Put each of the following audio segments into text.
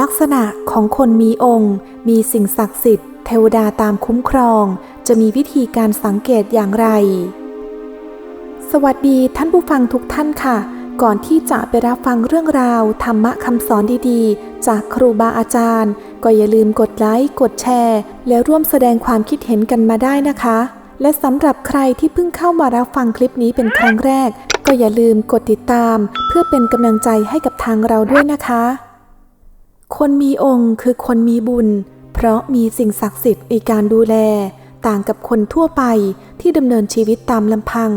ลักษณะของคนมีองค์ มีสิ่งศักดิ์สิทธิ์ เทวดาตามคุ้มครอง จะมีวิธีการสังเกตอย่างไร สวัสดีท่านผู้ฟังทุกท่านค่ะ ก่อนที่จะไปรับฟังเรื่องราว ธรรมะคำสอนดีๆ จากครูบาอาจารย์ ก็อย่าลืมกดไลค์ กดแชร์ และร่วมแสดงความคิดเห็นกันมาได้นะคะ และสำหรับใครที่เพิ่งเข้ามารับฟังคลิปนี้เป็นครั้งแรก ก็อย่าลืมกดติดตาม เพื่อเป็นกำลังใจให้กับทางเราด้วยนะคะ คนมีองค์คือคนมีบุญ เพราะมีสิ่งศักดิ์สิทธิ์ในการดูแล ต่างกับคนทั่วไปที่ดำเนินชีวิตตามลำพัง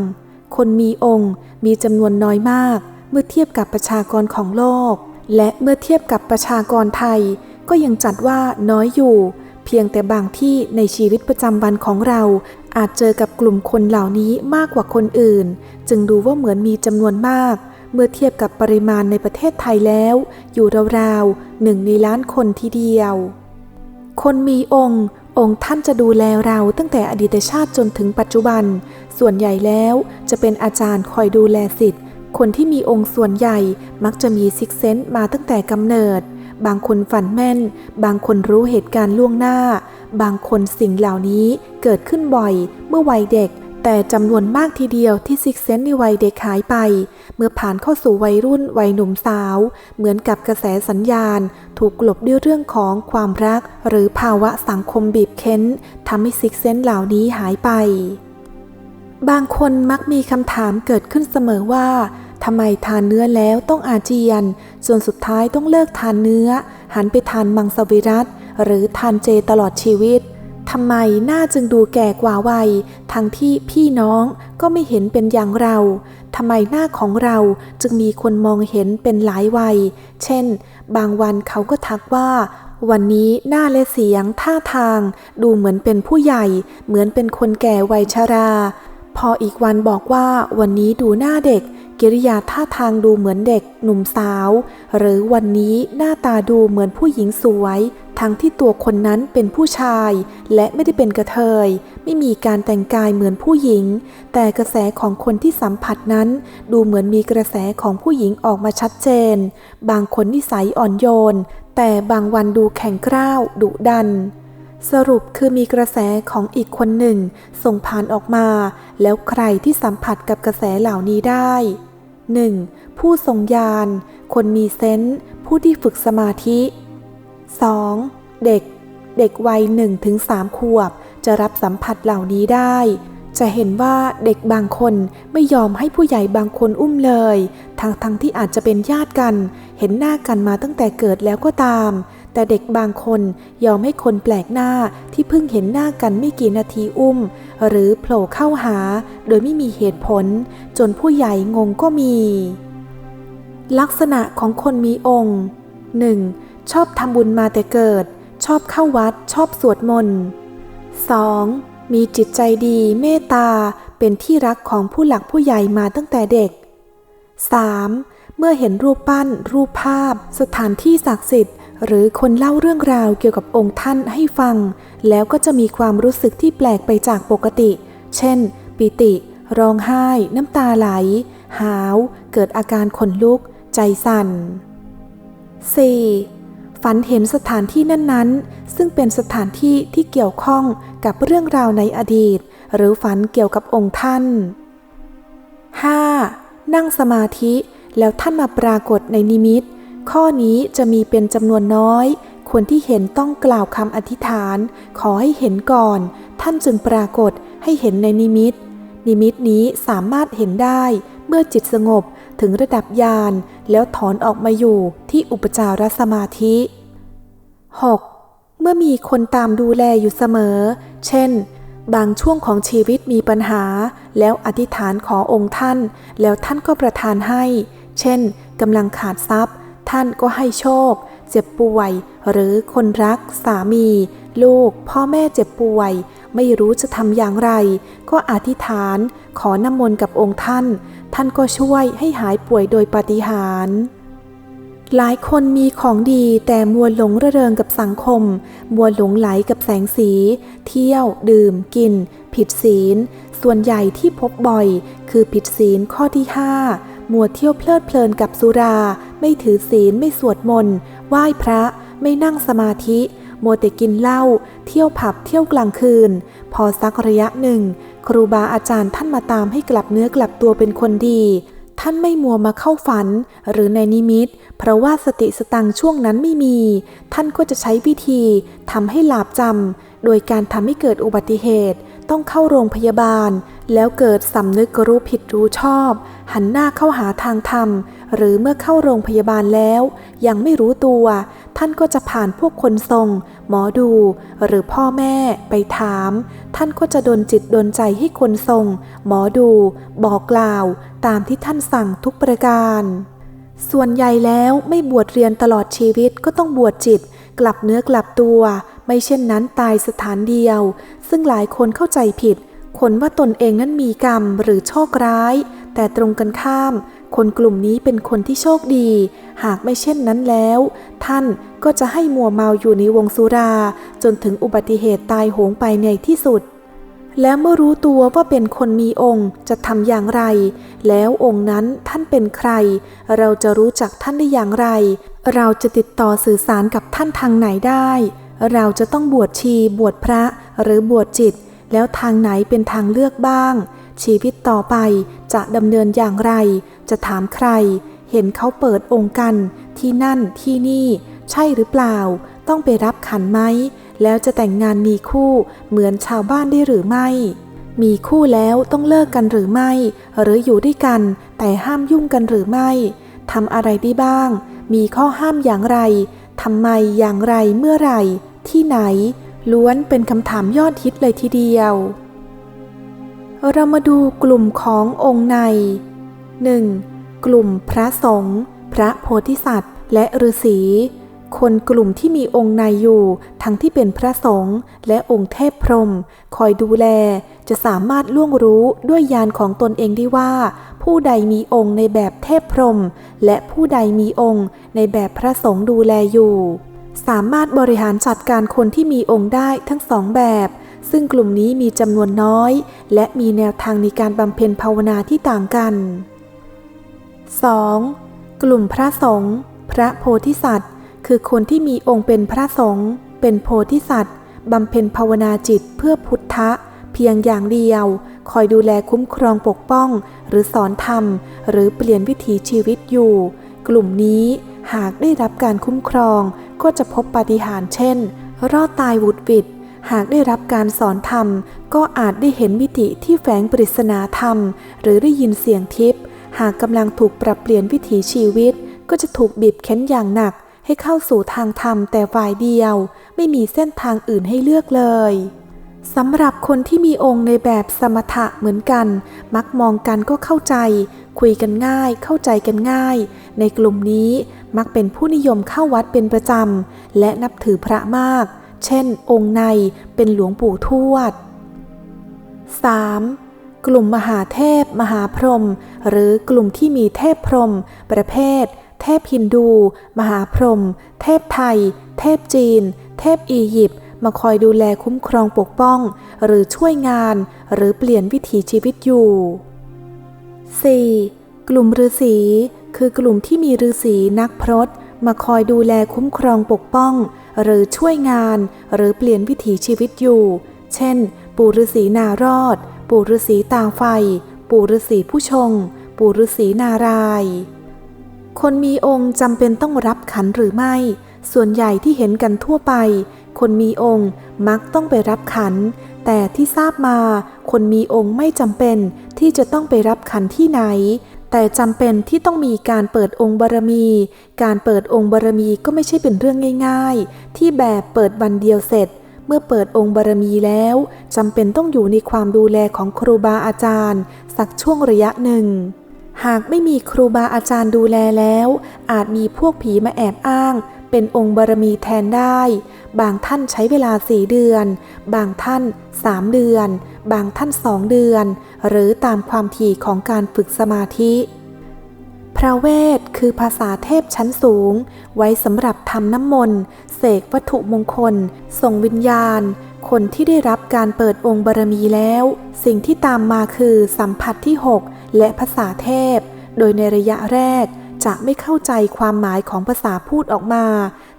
คนมีองค์มีจำนวนน้อยมาก เมื่อเทียบกับประชากรของโลก และเมื่อเทียบกับประชากรไทย ก็ยังจัดว่าน้อยอยู่ เพียงแต่บางที่ในชีวิตประจำวันของเรา อาจเจอกับกลุ่มคนเหล่านี้มากกว่าคนอื่น จึงดูว่าเหมือนมีจำนวนมาก เมื่อเทียบกับปริมาณในประเทศไทยแล้ว อยู่ราวๆหนึ่งในล้านคนทีเดียว คนมีองค์ องค์ท่านจะดูแลเราตั้งแต่อดีตชาติจนถึงปัจจุบัน ส่วนใหญ่แล้วจะเป็นอาจารย์คอยดูแลสิทธิ์ คนที่มีองค์ส่วนใหญ่มักจะมีซิกเซนต์มาตั้งแต่กำเนิด บางคนฝันแม่น บางคนรู้เหตุการณ์ล่วงหน้า บางคนสิ่งเหล่านี้เกิดขึ้นบ่อย เมื่อวัยเด็ก แต่จำนวนมากทีเดียวที่ซิกเซนในวัยเด็กหายไป เมื่อผ่านเข้าสู่วัยรุ่นวัยหนุ่มสาว เหมือนกับกระแสสัญญาณ ถูกกลบด้วยเรื่องของความรัก หรือภาวะสังคมบีบเค้นทำให้ซิกเซนเหล่านี้หายไป บางคนมักมีคำถามเกิดขึ้นเสมอว่าทำไมทานเนื้อแล้วต้องอาเจียน ส่วนสุดท้ายต้องเลิกทานเนื้อ หันไปทานมังสวิรัตหรือทานเจตลอดชีวิต ทำไมหน้าจึงดูแก่กว่าวัย ทั้งที่พี่น้องก็ไม่เห็นเป็นอย่างเราทำไมหน้าของเราจึงมีคนมองเห็นเป็นหลายวัย เช่น บางวันเขาก็ทักว่า วันนี้หน้าและเสียงท่าทาง ดูเหมือนเป็นผู้ใหญ่ เหมือนเป็นคนแก่วัยชรา พออีกวันบอกว่าวันนี้ดูหน้าเด็ก กิริยาท่าทางดูเหมือนเด็กหนุ่มสาว หรือวันนี้หน้าตาดูเหมือนผู้หญิงสวย ทั้งที่ตัวคนนั้นเป็นผู้ชาย และไม่ได้เป็นกระเทย ไม่มีการแต่งกายเหมือนผู้หญิง แต่กระแสของคนที่สัมผัสนั้น ดูเหมือนมีกระแสของผู้หญิงออกมาชัดเจน บางคนนิสัยอ่อนโยน แต่บางวันดูแข็งกร้าวดุดันสรุปคือมีกระแสของอีกคนหนึ่ง ส่งผ่านออกมา แล้วใครที่สัมผัสกับกระแสเหล่านี้ได้ 1. ผู้ทรงญาณ คนมีเซนส์ผู้ที่ฝึกสมาธิ 2. เด็ก เด็กวัย 1-3 ขวบ จะรับสัมผัสเหล่านี้ได้ จะเห็นว่าเด็กบางคนไม่ยอมให้ผู้ใหญ่บางคนอุ้มเลย ทั้งทั้งที่อาจจะเป็นญาติกัน เห็นหน้ากันมาตั้งแต่เกิดแล้วก็ตาม แต่เด็กบางคนยอมให้คนแปลกหน้าที่เพิ่งเห็นหน้ากันไม่กี่นาทีอุ้ม หรือโผล่เข้าหาโดยไม่มีเหตุผล จนผู้ใหญ่งงก็มี ลักษณะของคนมีองค์ 1. ชอบทำบุญมาแต่เกิด ชอบเข้าวัดชอบสวดมนต์ 2. มีจิตใจดีเมตตา เป็นที่รักของผู้หลักผู้ใหญ่มาตั้งแต่เด็ก 3. เมื่อเห็นรูปปั้น รูปภาพ สถานที่ศักดิ์สิทธิ์ หรือคนเล่าเรื่องราวเกี่ยวกับองค์ท่านให้ฟัง แล้วก็จะมีความรู้สึกที่แปลกไปจากปกติ เช่น ปิติ ร้องไห้ น้ำตาไหล หาว เกิดอาการขนลุก ใจสั่น 4. ฝันเห็นสถานที่นั้นๆ ซึ่งเป็นสถานที่ที่เกี่ยวข้องกับเรื่องราวในอดีต หรือฝันเกี่ยวกับองค์ท่าน 5. นั่งสมาธิแล้วท่านมาปรากฏในนิมิต ข้อนี้จะมีเป็นจำนวนน้อย คนที่เห็นต้องกล่าวคำอธิษฐาน ขอให้เห็นก่อน ท่านจึงปรากฏให้เห็นในนิมิต นิมิตนี้สามารถเห็นได้เมื่อจิตสงบถึงระดับญาณแล้วถอนออกมาอยู่ที่อุปจารสมาธิ 6. เมื่อมีคนตามดูแลอยู่เสมอ เช่น บางช่วงของชีวิตมีปัญหา แล้วอธิษฐานขอองค์ท่าน แล้วท่านก็ประทานให้ เช่นกำลังขาดทรัพย์ ท่านก็ให้โชค เจ็บป่วย หรือคนรัก สามี ลูก พ่อแม่เจ็บป่วย ไม่รู้จะทำอย่างไร ก็อธิษฐาน ขอน้ำมนต์กับองค์ท่าน ท่านก็ช่วยให้หายป่วยโดยปาฏิหาริย์หลายคนมีของดีแต่มัวหลงระเริงกับสังคม มัวหลงไหลกับแสงสี เที่ยว ดื่ม กิน ผิดศีล ส่วนใหญ่ที่พบบ่อย คือผิดศีลข้อที่5 มัวเที่ยวเพลิดเพลินกับสุรา ไม่ถือศีลไม่สวดมนต์ไหว้พระ ไม่นั่งสมาธิ มัวแต่กินเหล้าเที่ยวผับเที่ยวกลางคืน พอสักระยะหนึ่ง ครูบาอาจารย์ท่านมาตามให้กลับเนื้อกลับตัวเป็นคนดี ท่านไม่มัวมาเข้าฝัน หรือในนิมิต เพราะว่าสติสตังค์ช่วงนั้นไม่มี ท่านก็จะใช้วิธีทำให้หลาบจำ โดยการทำให้เกิดอุบัติเหตุต้องเข้าโรงพยาบาล แล้วเกิดสำนึกรู้ผิดรู้ชอบ หันหน้าเข้าหาทางธรรม หรือเมื่อเข้าโรงพยาบาลแล้ว ยังไม่รู้ตัว ท่านก็จะผ่านพวกคนทรง หมอดู หรือพ่อแม่ไปถาม ท่านก็จะดนจิตดนใจให้คนทรง หมอดู บอกกล่าว ตามที่ท่านสั่งทุกประการ ส่วนใหญ่แล้วไม่บวชเรียนตลอดชีวิตก็ต้องบวชจิต กลับเนื้อกลับตัวไม่เช่นนั้นตายสถานเดียว ซึ่งหลายคนเข้าใจผิด คนว่าตนเองนั้นมีกรรมหรือโชคร้าย แต่ตรงกันข้าม คนกลุ่มนี้เป็นคนที่โชคดี หากไม่เช่นนั้นแล้ว ท่านก็จะให้มัวเมาอยู่ในวงสุรา จนถึงอุบัติเหตุตายโหงไปในที่สุด แล้วเมื่อรู้ตัวว่าเป็นคนมีองค์จะทำอย่างไร แล้วองค์นั้นท่านเป็นใคร เราจะรู้จักท่านได้อย่างไร เราจะติดต่อสื่อสารกับท่านทางไหนได้ เราจะต้องบวชชีบวชพระหรือบวชจิต แล้วทางไหนเป็นทางเลือกบ้าง ชีวิตต่อไปจะดำเนินอย่างไร จะถามใคร เห็นเขาเปิดองค์กันที่นั่นที่นี่ ใช่หรือเปล่า ต้องไปรับขันไหม แล้วจะแต่งงานมีคู่เหมือนชาวบ้านได้หรือไม่ มีคู่แล้วต้องเลิกกันหรือไม่ หรืออยู่ด้วยกัน แต่ห้ามยุ่งกันหรือไม่ทำอะไรได้บ้าง มีข้อห้ามอย่างไรทำไมอย่างไรเมื่อไหร่ ที่ไหน ล้วนเป็นคำถามยอดฮิตเลยทีเดียว เรามาดูกลุ่มขององค์ใน 1. กลุ่มพระสงฆ์พระโพธิสัตว์ และฤาษีคนกลุ่มที่มีองค์ในอยู่ ทั้งที่เป็นพระสงฆ์และองค์เทพพรหมคอยดูแล จะสามารถล่วงรู้ด้วยญาณของตนเองได้ว่า ผู้ใดมีองค์ในแบบเทพพรหมและผู้ใดมีองค์ในแบบพระสงฆ์ดูแลอยู่ สามารถบริหารจัดการคนที่มีองค์ได้ทั้งสองแบบ ซึ่งกลุ่มนี้มีจำนวนน้อย และมีแนวทางในการบำเพ็ญภาวนาที่ต่างกัน 2. กลุ่มพระสงฆ์พระโพธิสัตว์ คือคนที่มีองค์เป็นพระสงฆ์เป็นโพธิสัตว์บำเพ็ญภาวนาจิตเพื่อพุทธะ เพียงอย่างเดียว คอยดูแลคุ้มครองปกป้อง หรือสอนธรรม หรือเปลี่ยนวิถีชีวิตอยู่ กลุ่มนี้ หากได้รับการคุ้มครองก็จะพบปาฏิหาริย์เช่น รอดตายวุดวิดหากได้รับการสอนธรรม ก็อาจได้เห็นมิติที่แฝงปริศนาธรรม หรือได้ยินเสียงทิพย์หากกำลังถูกปรับเปลี่ยนวิถีชีวิต ก็จะถูกบีบเค้นอย่างหนัก ให้เข้าสู่ทางธรรมแต่ฝ่ายเดียว ไม่มีเส้นทางอื่นให้เลือกเลย สำหรับคนที่มีองค์ในแบบสมถะเหมือนกัน มักมองกันก็เข้าใจ คุยกันง่าย เข้าใจกันง่าย ในกลุ่มนี้มักเป็นผู้นิยมเข้าวัดเป็นประจำ และนับถือพระมาก เช่น องค์ในเป็นหลวงปู่ทวด 3. กลุ่มมหาเทพ มหาพรหมหรือกลุ่มที่มีเทพพรหมประเภท เทพฮินดู มหาพรหมเทพไทย เทพจีน เทพอียิปต์ มาคอยดูแลคุ้มครองปกป้อง หรือช่วยงานหรือเปลี่ยนวิถีชีวิตอยู่ 4. กลุ่มฤาษีคือกลุ่มที่มีฤาษีนักพรตมาคอยดูแลคุ้มครองปกป้อง หรือช่วยงาน หรือเปลี่ยนวิถีชีวิตอยู่ เช่น ปู่ฤาษีนารอด ปู่ฤาษีตาไฟ ปู่ฤาษีผู้ชง ปู่ฤาษีนาราย คนมีองค์จำเป็นต้องรับขันหรือไม่ ส่วนใหญ่ที่เห็นกันทั่วไป คนมีองค์มักต้องไปรับขัน แต่ที่ทราบมา คนมีองค์ไม่จำเป็นที่จะต้องไปรับขันที่ไหน แต่จำเป็นที่ต้องมีการเปิดองค์บารมี การเปิดองค์บารมีก็ไม่ใช่เป็นเรื่องง่าย ๆ ที่แบบเปิดวันเดียวเสร็จ เมื่อเปิดองค์บารมีแล้วจำเป็นต้องอยู่ในความดูแลของครูบาอาจารย์ สักช่วงระยะหนึ่งหากไม่มีครูบาอาจารย์ดูแลแล้ว อาจมีพวกผีมาแอบอ้าง เป็นองค์บารมีแทนได้ บางท่านใช้เวลาสี่เดือน บางท่านสามเดือน บางท่านสองเดือน หรือตามความถี่ของการฝึกสมาธิ พระเวทคือภาษาเทพชั้นสูง ไว้สำหรับทำน้ำมนต์ เสกวัตถุมงคล ส่งวิญญาณ คนที่ได้รับการเปิดองค์บารมีแล้ว สิ่งที่ตามมาคือสัมผัสที่ 6 และภาษาเทพ โดยในระยะแรก จะไม่เข้าใจความหมายของภาษาพูดออกมา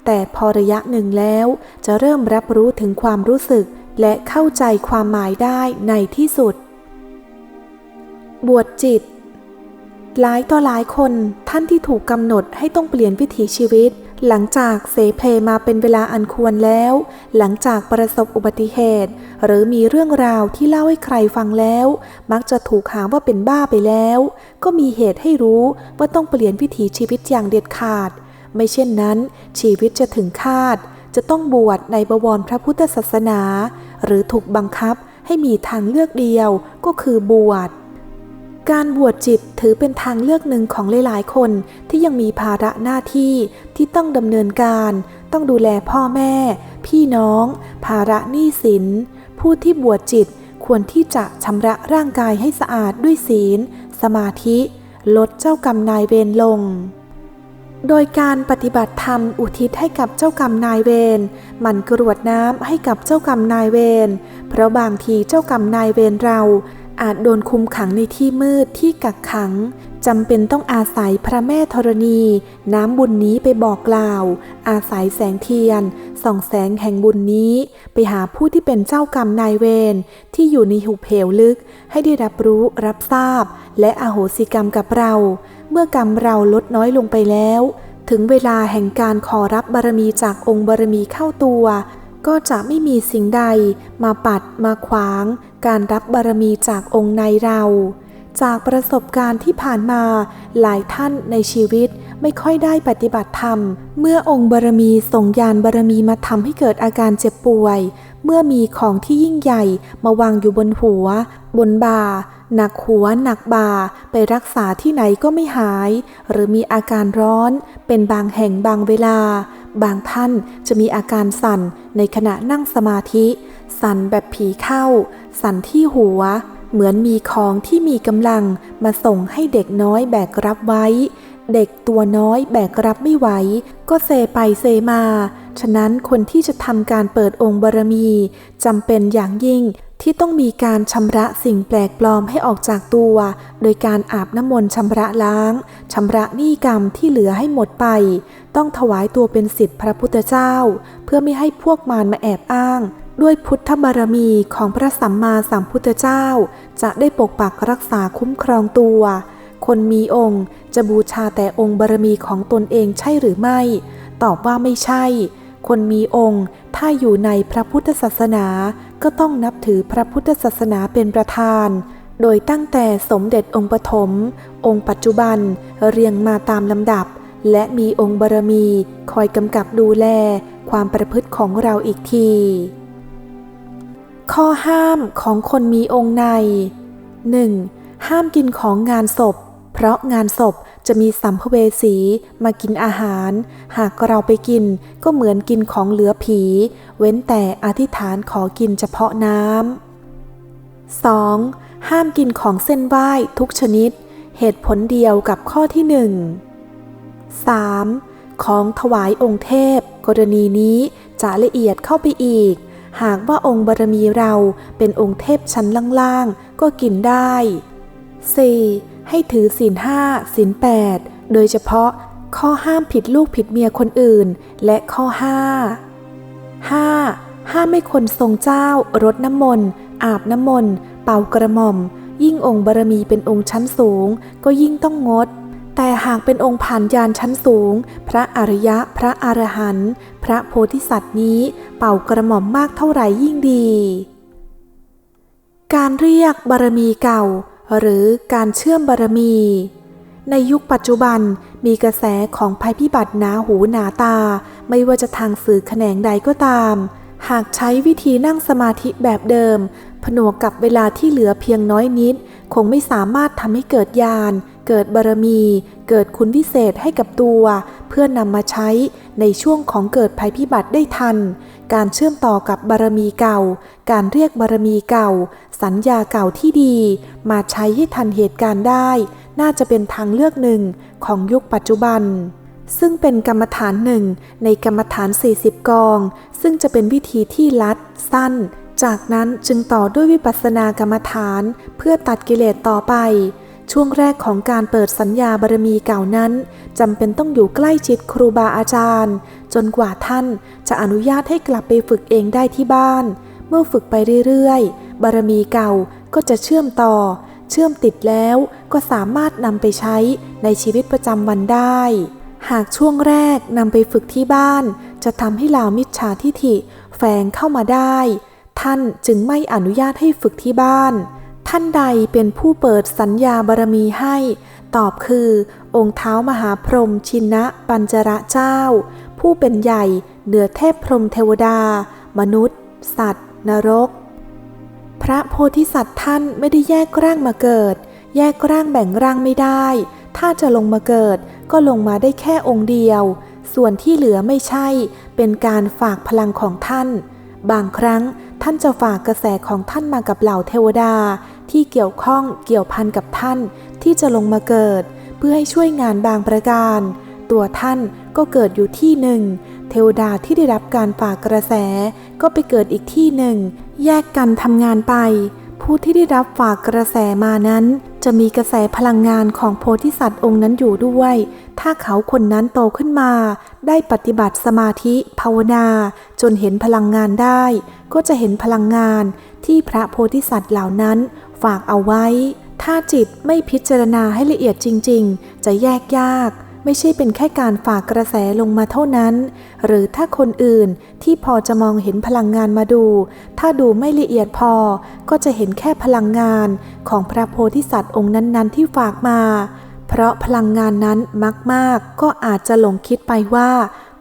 แต่พอระยะหนึ่งแล้ว จะเริ่มรับรู้ถึงความรู้สึก และเข้าใจความหมายได้ในที่สุด บวชจิต หลายต่อหลายคนท่านที่ถูกกำหนดให้ต้องเปลี่ยนวิถีชีวิต หลังจากเสเพลมาเป็นเวลาอันควรแล้ว หลังจากประสบอุบัติเหตุ หรือมีเรื่องราวที่เล่าให้ใครฟังแล้ว มักจะถูกหาว่าเป็นบ้าไปแล้ว ก็มีเหตุให้รู้ว่าต้องเปลี่ยนวิถีชีวิตอย่างเด็ดขาด ไม่เช่นนั้น ชีวิตจะถึงคาด จะต้องบวชในบวรพระพุทธศาสนา หรือถูกบังคับให้มีทางเลือกเดียวก็คือบวช การบวชจิตถือเป็นทางเลือกหนึ่งของหลายๆ คนที่ยังมีภาระหน้าที่ที่ต้องดำเนินการ ต้องดูแลพ่อแม่ พี่น้อง ภาระหนี้สิน ผู้ที่บวชจิตควรที่จะชำระร่างกายให้สะอาดด้วยศีล สมาธิ ลดเจ้ากรรมนายเวรลง โดยการปฏิบัติธรรมอุทิศให้กับเจ้ากรรมนายเวรหมันกรวดน้ำให้กับเจ้ากรรมนายเวรเพราะบางทีเจ้ากรรมนายเวรเรา อาจโดนคุมขังในที่มืดที่กักขังจำเป็นต้องอาศัยพระแม่ธรณี น้ำบุญนี้ไปบอกกล่าว อาศัยแสงเทียน ส่องแสงแห่งบุญนี้ ไปหาผู้ที่เป็นเจ้ากรรมนายเวรที่อยู่ในหุบเหวลึก ให้ได้รับรู้รับทราบ และอโหสิกรรมกับเรา เมื่อกรรมเราลดน้อยลงไปแล้ว ถึงเวลาแห่งการขอรับบารมีจากองค์บารมีเข้าตัว ก็จะไม่มีสิ่งใดมาปัดมาขวาง การรับบารมีจากองค์ในเรา จากประสบการณ์ที่ผ่านมาหลายท่านในชีวิตไม่ค่อยได้ปฏิบัติธรรม เมื่อองค์บารมีส่งยานบารมีมาทำให้เกิดอาการเจ็บป่วย เมื่อมีของที่ยิ่งใหญ่มาวางอยู่บนหัว บนบ่าหนักหัวหนักบ่าไปรักษาที่ไหนก็ไม่หาย หรือมีอาการร้อนเป็นบางแห่งบางเวลา บางท่านจะมีอาการสั่นในขณะนั่งสมาธิ สั่นแบบผีเข้า สั่นที่หัว เหมือนมีของที่มีกำลังมาส่งให้เด็กน้อยแบกรับไว้ เด็กตัวน้อยแบกรับไม่ไหว ก็เซไปเซมา ฉะนั้นคนที่จะทำการเปิดองค์บารมีจำเป็นอย่างยิ่งที่ต้องมีการชำระสิ่งแปลกปลอมให้ออกจากตัว โดยการอาบน้ำมนต์ชำระล้าง ชำระหนี้กรรมที่เหลือให้หมดไป ต้องถวายตัวเป็นสิทธิพระพุทธเจ้า เพื่อไม่ให้พวกมารมาแอบอ้าง ด้วยพุทธบารมีของพระสัมมาสัมพุทธเจ้า จะได้ปกปักรักษาคุ้มครองตัว คนมีองค์จะบูชาแต่องค์บารมีของตนเองใช่หรือไม่ ตอบว่าไม่ใช่ คนมีองค์ถ้าอยู่ในพระพุทธศาสนาก็ต้องนับถือพระพุทธศาสนาเป็นประธาน โดยตั้งแต่สมเด็จองค์ปฐมองค์ปัจจุบันเรียงมาตามลำดับ และมีองค์บารมีคอยกำกับดูแลความประพฤติของเราอีกที ข้อห้ามของคนมีองค์ใน 1. ห้ามกินของงานศพ เพราะงานศพจะมีสัมภเวสีมากินอาหาร หากเราไปกินก็เหมือนกินของเหลือผี เว้นแต่อธิษฐานขอกินเฉพาะน้ำ 2. ห้ามกินของเส้นไหว้ทุกชนิด เหตุผลเดียวกับข้อที่หนึ่ง 3. ของถวายองค์เทพ กรณีนี้จะละเอียดเข้าไปอีก หากว่าองค์บารมีเราเป็นองค์เทพชั้นล่างๆ ก็กินได้ 4. ให้ถือศีลห้าศีลแปดโดยเฉพาะข้อห้ามผิดลูกผิดเมียคนอื่น และข้อ 5 5. ห้ามไม่คนทรงเจ้ารดน้ำมนต์ อาบน้ำมนต์ เป่ากระหม่อม ยิ่งองค์บารมีเป็นองค์ชั้นสูง ก็ยิ่งต้องงด แต่หากเป็นองค์ผ่านยานชั้นสูง พระอริยะ พระอรหันต์ พระโพธิสัตว์นี้เป่ากระหม่อมมากเท่าไหร่ยิ่งดี การเรียกบารมีเก่า หรือการเชื่อมบารมี ในยุคปัจจุบันมีกระแสของภัยพิบัติหนาหูหนาตา ไม่ว่าจะทางสื่อแขนงใดก็ตาม หากใช้วิธีนั่งสมาธิแบบเดิม ผนวกกับเวลาที่เหลือเพียงน้อยนิด คงไม่สามารถทำให้เกิดญาณ เกิดบารมี เกิดคุณวิเศษให้กับตัว เพื่อนำมาใช้ในช่วงของเกิดภัยพิบัติได้ทัน การเชื่อมต่อกับบารมีเก่า การเรียกบารมีเก่า สัญญาเก่าที่ดี มาใช้ให้ทันเหตุการณ์ได้ น่าจะเป็นทางเลือกหนึ่งของยุคปัจจุบัน ซึ่งเป็นกรรมฐานหนึ่งในกรรมฐาน 40 กอง ซึ่งจะเป็นวิธีที่ลัด สั้น จากนั้นจึงต่อด้วยวิปัสสนากรรมฐาน เพื่อตัดกิเลสต่อไป ช่วงแรกของการเปิดสัญญาบารมีเก่านั้นจำเป็นต้องอยู่ใกล้ชิดครูบาอาจารย์ จนกว่าท่านจะอนุญาตให้กลับไปฝึกเองได้ที่บ้าน เมื่อฝึกไปเรื่อยๆ บารมีเก่าก็จะเชื่อมต่อ เชื่อมติดแล้วก็สามารถนำไปใช้ในชีวิตประจำวันได้ หากช่วงแรกนำไปฝึกที่บ้าน จะทำให้เหล่ามิจฉาทิฐิแฝงเข้ามาได้ ท่านจึงไม่อนุญาตให้ฝึกที่บ้าน ท่านใดเป็นผู้เปิดสัญญาบารมีให้ ตอบคือ องค์เท้ามหาพรหมชินนะปัญจระเจ้า ผู้เป็นใหญ่เหนือเทพพรหมเทวดา มนุษย์ สัตว์ นรก พระโพธิสัตว์ท่านไม่ได้แยกร่างมาเกิด แยกร่างแบ่งร่างไม่ได้ ถ้าจะลงมาเกิดก็ลงมาได้แค่องค์เดียว ส่วนที่เหลือไม่ใช่ เป็นการฝากพลังของท่าน บางครั้งท่านจะฝากกระแสของท่านมากับเหล่าเทวดา ที่เกี่ยวข้องเกี่ยวพันกับท่านที่จะลงมาเกิด เพื่อให้ช่วยงานบางประการ ตัวท่านก็เกิดอยู่ที่หนึ่ง เทวดาที่ได้รับการฝากกระแส ก็ไปเกิดอีกที่หนึ่ง แยกกันทำงานไป ผู้ที่ได้รับฝากกระแสมานั้น จะมีกระแสพลังงานของโพธิสัตว์องค์นั้นอยู่ด้วย ถ้าเขาคนนั้นโตขึ้นมา ได้ปฏิบัติสมาธิภาวนา จนเห็นพลังงานได้ ก็จะเห็นพลังงานที่พระโพธิสัตว์เหล่านั้น ฝากเอาไว้ ถ้าจิตไม่พิจารณาให้ละเอียดจริง ๆ จะแยกยาก ไม่ใช่เป็นแค่การฝากกระแสลงมาเท่านั้น หรือถ้าคนอื่นที่พอจะมองเห็นพลังงานมาดู ถ้าดูไม่ละเอียดพอ ก็จะเห็นแค่พลังงานของพระโพธิสัตว์องค์นั้นๆ ที่ฝากมา เพราะพลังงานนั้นมักมากก็อาจจะหลงคิดไปว่า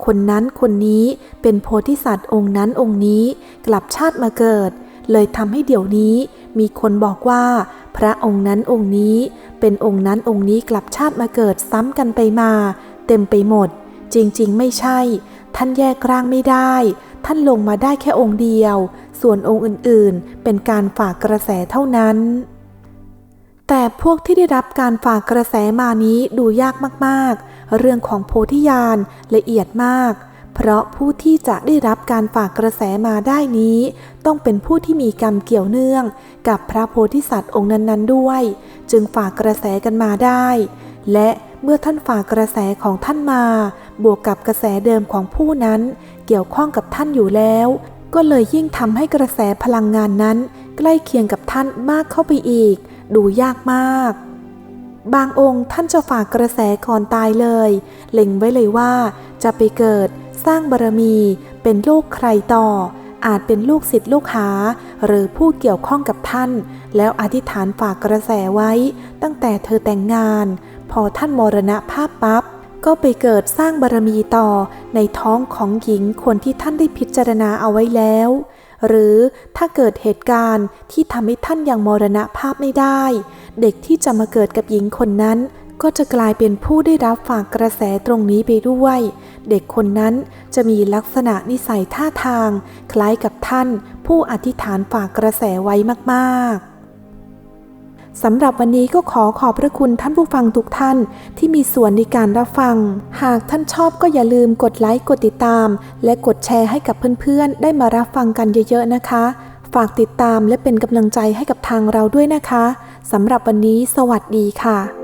คนนั้นคนนี้เป็นโพธิสัตว์องค์นั้นองค์นี้ กลับชาติมาเกิด เลยทำให้เดี๋ยวนี้ มีคนบอกว่า พระองค์นั้นองค์นี้ เป็นองค์นั้นองค์นี้กลับชาติมาเกิดซ้ำกันไปมา เต็มไปหมด จริงๆ ไม่ใช่ ท่านแยกร่างไม่ได้ ท่านลงมาได้แค่องค์เดียว ส่วนองค์อื่นๆ เป็นการฝากกระแสเท่านั้น แต่พวกที่ได้รับการฝากกระแสมานี้ดูยากมากๆ เรื่องของโพธิญาณละเอียดมาก เพราะผู้ที่จะได้รับการฝากกระแสมาได้นี้ ต้องเป็นผู้ที่มีกรรมเกี่ยวเนื่อง กับพระโพธิสัตว์องค์นั้นๆด้วย จึงฝากกระแสกันมาได้ และเมื่อท่านฝากกระแสของท่านมา บวกกับกระแสเดิมของผู้นั้น เกี่ยวข้องกับท่านอยู่แล้ว ก็เลยยิ่งทำให้กระแสพลังงานนั้น ใกล้เคียงกับท่านมากเข้าไปอีก ดูยากมาก บางองค์ท่านจะฝากกระแสก่อนตายเลย เล็งไว้เลยว่าจะไปเกิด สร้างบารมีเป็นลูกใครต่อ อาจเป็นลูกศิษย์ลูกหา หรือผู้เกี่ยวข้องกับท่าน แล้วอธิษฐานฝากกระแสไว้ ตั้งแต่เธอแต่งงาน พอท่านมรณภาพปั๊บก็ไปเกิดสร้างบารมีต่อในท้องของหญิงคนที่ท่านได้พิจารณาเอาไว้แล้ว หรือถ้าเกิดเหตุการณ์ที่ทำให้ท่านยังมรณภาพไม่ได้ เด็กที่จะมาเกิดกับหญิงคนนั้น ก็จะกลายเป็นผู้ได้รับฝากกระแสตรงนี้ไปด้วย เด็กคนนั้นจะมีลักษณะนิสัยท่าทาง คล้ายกับท่าน ผู้อธิษฐานฝากกระแสไว้มากๆสำหรับวันนี้ก็ขอขอบพระคุณท่านผู้ฟังทุกท่านที่มีส่วนในการรับฟัง หากท่านชอบก็อย่าลืมกดไลค์กดติดตาม และกดแชร์ให้กับเพื่อนๆ ได้มารับฟังกันเยอะๆนะคะ ฝากติดตามและเป็นกำลังใจให้กับทางเราด้วยนะคะสำหรับวันนี้ สวัสดีค่ะ